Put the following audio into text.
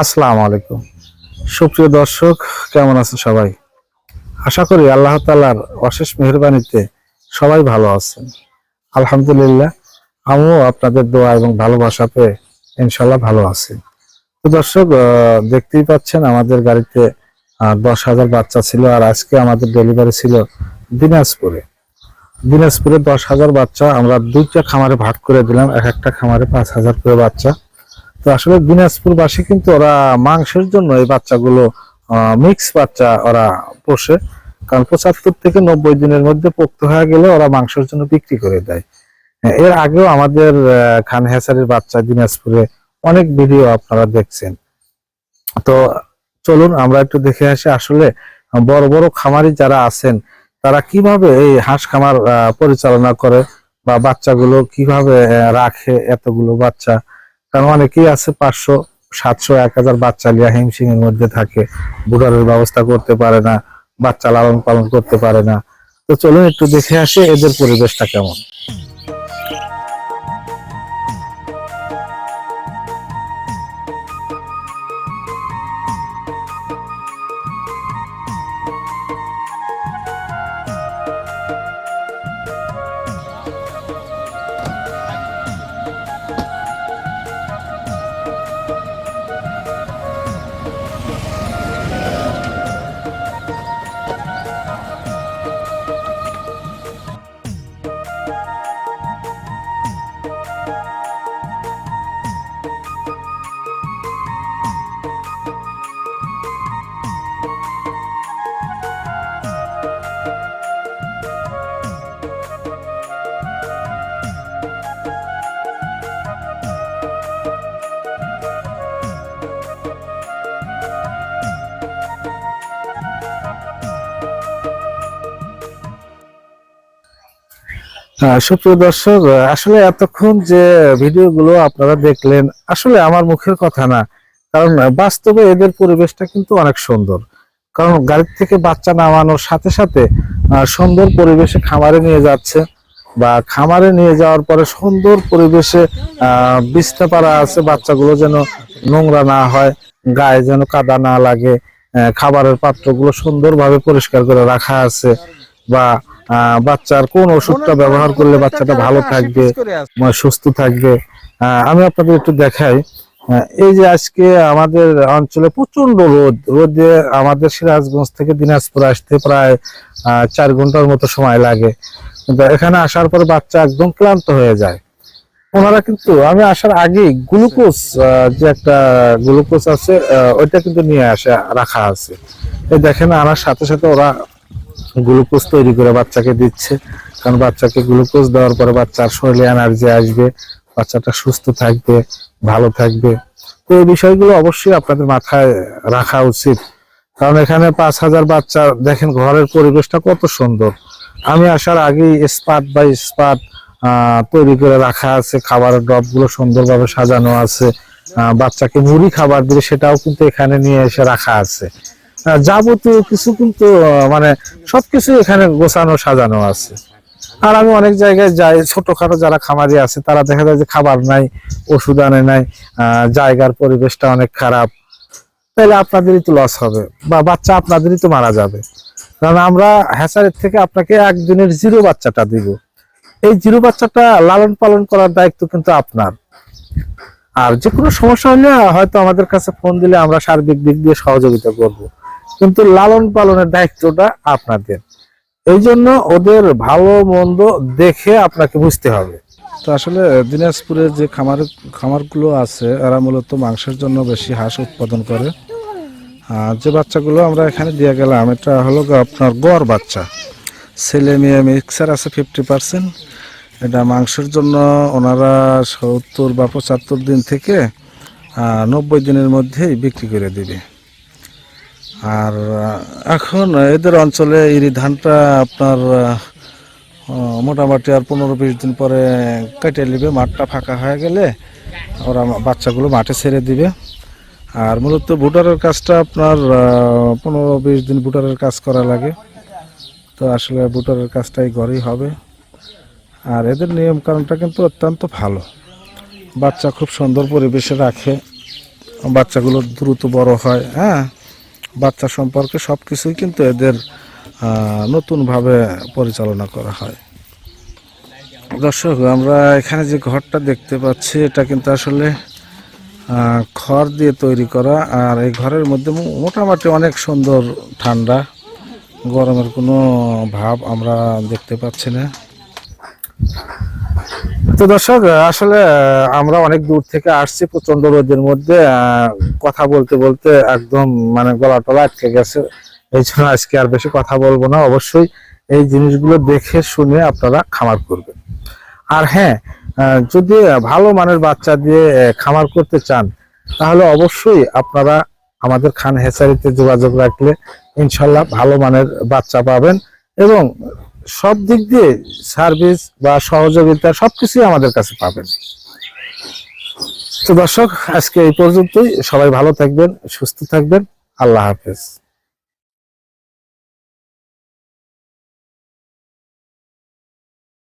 আসসালামু আলাইকুম। সুপ্রিয় দর্শক, কেমন আছেন সবাই? আশা করি আল্লাহ তালার অশেষ মেহরবানিতে সবাই ভালো আছেন। আলহামদুলিল্লাহ, আমিও আপনাদের দোয়া এবং ভালোবাসাতে ইনশাল্লাহ ভালো আছি। তো দর্শক দেখতেই পাচ্ছেন আমাদের গাড়িতে দশ হাজার বাচ্চা ছিল আর আজকে আমাদের ডেলিভারি ছিল দিনাজপুরে। দিনাজপুরে দশ হাজার বাচ্চা, আমরা দুইটা খামারে ভাগ করে দিলাম। এক একটা খামারে পাঁচ হাজার করে বাচ্চা। তো আসলে দিনাজপুরবাসী কিন্তু ওরা মাংসের জন্য এই বাচ্চাগুলো মিক্স বাচ্চা ওরা পোষে। কারণ পঁচাত্তর থেকে নব্বই দিনের মধ্যে পোক্ত হয়ে গেলে ওরা মাংসের জন্য বিক্রি করে দেয়। হ্যাঁ, এর আগেও আমাদের খান হেসারির বাচ্চা দিনাজপুরে অনেক ভিডিও আপনারা দেখছেন। তো চলুন আমরা একটু দেখে আসি আসলে বড় বড় খামারি যারা আছেন তারা কীভাবে এই হাঁস খামার পরিচালনা করে বা বাচ্চাগুলো কীভাবে রাখে এতগুলো বাচ্চা। কারণ অনেকেই আছে পাঁচশো, সাতশো, এক হাজার বাচ্চা লিয়া হিমশিং এর মধ্যে থাকে। বুড়ারের ব্যবস্থা করতে পারে না, বাচ্চা লালন পালন করতে পারে না। তো চলুন একটু দেখে আসে এদের পরিবেশটা কেমন। সুপ্রিয় দর্শক আসলে এতক্ষণ যে ভিডিওগুলো আপনারা দেখলেন, আসলে আমার মুখের কথা না। কারণ বাস্তবে এদের পরিবেশটা কিন্তু অনেক সুন্দর। কারণ গাড়ি থেকে বাচ্চা নামানোর সাথে সাথে সুন্দর পরিবেশে খামারে নিয়ে যাচ্ছে বা খামারে নিয়ে যাওয়ার পরে সুন্দর পরিবেশে বিছনা পাড়া আছে, বাচ্চাগুলো যেন নোংরা না হয়, গায়ে যেন কাদা না লাগে খাবারের পাত্রগুলো সুন্দরভাবে পরিষ্কার করে রাখা আছে বা বাচ্চার কোন ওষুধটা ব্যবহার করলে বাচ্চাটা ভালো থাকবে সুস্থ থাকবে। আমি আপনাদের একটু দেখাই। এই যে আজকে আমাদের অঞ্চলে প্রচণ্ড রোদ। রোদে আমাদের সিরাজগঞ্জ থেকে দিনাজপুর আসতে প্রায় চার ঘণ্টার মতো সময় লাগে। কিন্তু এখানে আসার পরে বাচ্চা একদম ক্লান্ত হয়ে যায়। ওনারা কিন্তু আমি আসার আগেই গ্লুকোজ যে একটা গ্লুকোজ আছে ওইটা কিন্তু নিয়ে আসে রাখা আছে। দেখেন আনার সাথে সাথে ওরা গ্লুকোজ তৈরি করে বাচ্চাকে দিচ্ছে। কারণ বাচ্চাকে গ্লুকোজ দেওয়ার পরে বাচ্চার শরীরে এনার্জি আসবে, বাচ্চাটা সুস্থ থাকবে, ভালো থাকবে। তো এই বিষয়গুলো অবশ্যই আপনাদের মাথায় রাখা উচিত। কারণ এখানে পাঁচ হাজার বাচ্চা, দেখেন ঘরের পরিবেশটা কত সুন্দর। আমি আসার আগেই স্পাট বাই স্পাট তৈরি করে রাখা আছে। খাবারের ডবগুলো সুন্দরভাবে সাজানো আছে। বাচ্চাকে মুড়ি খাবার দিলে সেটাও কিন্তু এখানে নিয়ে এসে রাখা আছে। যাবতীয় কিছু কিন্তু মানে সবকিছু এখানে গোছানো, সাজানো আছে। আর আমি অনেক জায়গায় যাই, ছোটখাটো যারা খামারি আছে, তারা দেখা যায় যে খাবার নাই, ওষুধ আনে নাই জায়গার পরিবেশটা অনেক খারাপ। তাহলে আপনাদেরই তো লস হবে, বা বাচ্চা আপনাদেরই তো মারা যাবে। কারণ আমরা হ্যাচারের থেকে আপনাকে একদিনের জিরো বাচ্চাটা দিব। এই জিরো বাচ্চাটা লালন পালন করার দায়িত্ব কিন্তু আপনার। আর যে কোনো সমস্যা হলে হয়তো আমাদের কাছে ফোন দিলে আমরা সার্বিক দিক দিয়ে সহযোগিতা করব। কিন্তু লালন পালনের দায়িত্বটা আপনাদের। এই জন্য ওদের ভালো মন্দ দেখে আপনাকে বুঝতে হবে। তো আসলে দিনাজপুরের যে খামার, খামারগুলো আছে, এরা মূলত মাংসের জন্য বেশি হাঁস উৎপাদন করে। আর যে বাচ্চাগুলো আমরা এখানে দিয়ে গেলাম, এটা হলো আপনার গড় বাচ্চা। ছেলে মেয়ে মিক্সার আছে ফিফটি পার্সেন্ট এটা মাংসের জন্য ওনারা সত্তর বা পঁচাত্তর দিন থেকে নব্বই দিনের মধ্যেই বিক্রি করে দিবে। আর এখন এদের অঞ্চলে ইরি ধানটা আপনার মোটামুটি আর পনেরো বিশ দিন পরে কেটে নেবে, মাঠটা ফাঁকা হয়ে গেলে ওরা বাচ্চাগুলো মাঠে ছেড়ে দিবে। আর মূলত ভোটারের কাজটা আপনার পনেরো বিশ দিন ভোটারের কাজ করা লাগে। তো আসলে ভোটারের কাজটাই ঘরেই হবে। আর এদের নিয়ম কানুনটা কিন্তু অত্যন্ত ভালো। বাচ্চা খুব সুন্দর পরিবেশে রাখে। বাচ্চাগুলো দ্রুত বড় হয় হ্যাঁ। বাচ্চা সম্পর্কে সব কিছুই কিন্তু এদের নতুনভাবে পরিচালনা করা হয়। দর্শক, আমরা এখানে যে ঘরটা দেখতে পাচ্ছি, এটা কিন্তু আসলে খড় দিয়ে তৈরি করা, আর এই ঘরের মধ্যে মোটামুটি অনেক সুন্দর ঠান্ডা, গরমের কোনো ভাব আমরা দেখতে পাচ্ছি না। তো দর্শক আসলে আমরা অনেক দূর থেকে আসছি প্রচণ্ড রোদের মধ্যে কথা বলতে বলতে একদম মানে গলা টলা আটকে গেছে। এই জন্য আজকে আর বেশি কথা বলব না। অবশ্যই এই জিনিসগুলো দেখে শুনে আপনারা খামার করবেন। আর হ্যাঁ যদি ভালো মানের বাচ্চা দিয়ে খামার করতে চান, তাহলে অবশ্যই আপনারা আমাদের খান হেচারিতে যোগাযোগ রাখলে ইনশাল্লাহ ভালো মানের বাচ্চা পাবেন এবং সব দিক দিয়ে সার্ভিস বা সহযোগিতা সবকিছুই আমাদের কাছে পাবেন। তো দর্শক, আজকে এই পর্যন্তই। সবাই ভালো থাকবেন, সুস্থ থাকবেন। আল্লাহ হাফেজ।